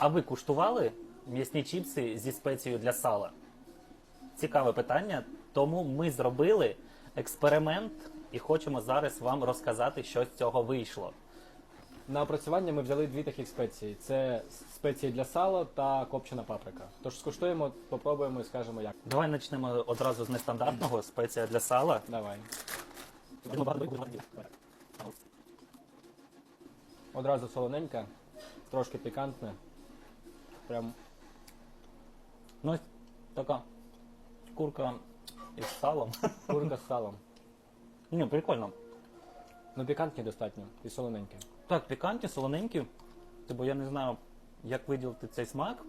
А ви куштували м'ясні чіпси зі спецією для сала? Цікаве питання. Тому ми зробили експеримент і хочемо зараз вам розказати, що з цього вийшло. На опрацювання ми взяли дві таких спеції: це спеції для сала та копчена паприка. Тож скуштуємо, попробуємо і скажемо як. Давай почнемо одразу з нестандартного спеція для сала. Давай. Одразу солоненька, трошки пікантне. Прям Ну, ось така курка із салом. курка з салом. Ні, прикольно. Ну пікантні достатньо і солоненьке. Так, пікантні, солоненькі. Бо я не знаю, як виділити цей смак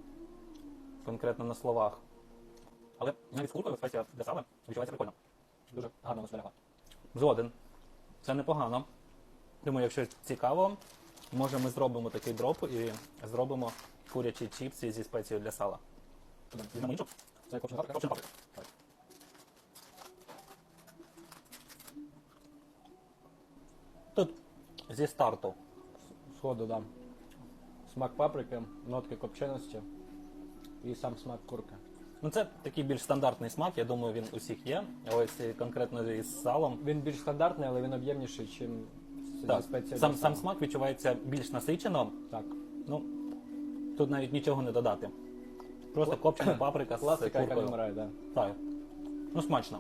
конкретно на словах. Але навіть з куркою спеція для сала відчувається прикольно. Дуже гарно насмалява. Згоден. Це непогано. Тому, якщо цікаво, може ми зробимо такий дроп і зробимо курячі чіпси зі спецією для сала. Іншу? Це копчена паприка? Тут зі старту. Сходу дам. Смак паприки, нотки копченості і сам смак курки. Ну це такий більш стандартний смак, я думаю, він усіх є. Ось конкретно із салом. Він більш стандартний, але він об'ємніший, ніж Так, спеція. сам, сам смак відчувається більш насичено. Так. Ну, тут навіть нічого не додати. Просто копчена паприка з Класика, яка не куркою. вмирає, так. Так. Ну, смачно.